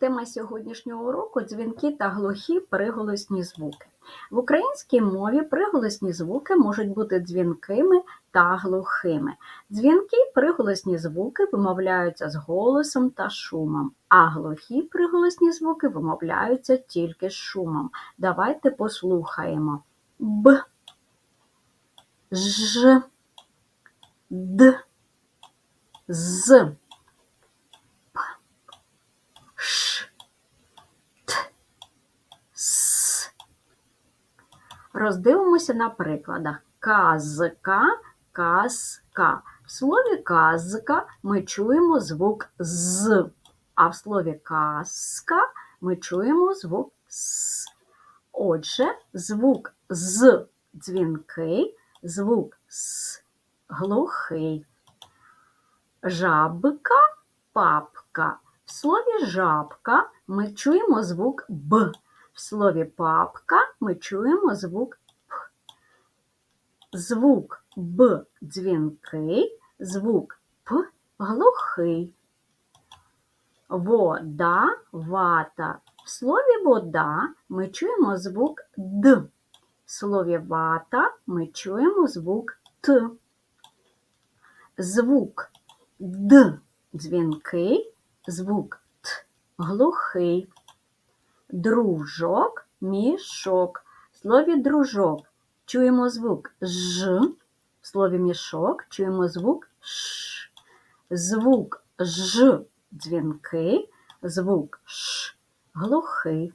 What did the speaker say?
Тема сьогоднішнього уроку дзвінки та глухі приголосні звуки. В українській мові приголосні звуки можуть бути дзвінкими та глухими. Дзвінки приголосні звуки вимовляються з голосом та шумом, а глухі приголосні звуки вимовляються тільки з шумом. Давайте послухаємо. Б, Ж, Д, З, П, Ш, Т, С. Роздивимося на прикладах. Казка, казка. В слові казка ми чуємо звук з, а в слові казка ми чуємо звук с. Отже, звук з дзвінкий, звук с глухий. Жабка, папка. В слові жабка ми чуємо звук Б. В слові папка ми чуємо звук П. Звук Б дзвінкий, звук П глухий. Вода, вата. В слові вода ми чуємо звук Д. В слові вата ми чуємо звук Т. Звук Д дзвінкий, звук Т глухий. Дружок, мішок. В слові дружок чуємо звук Ж. В слові мішок чуємо звук Ш. Звук Ж дзвінкий, звук Ш глухий.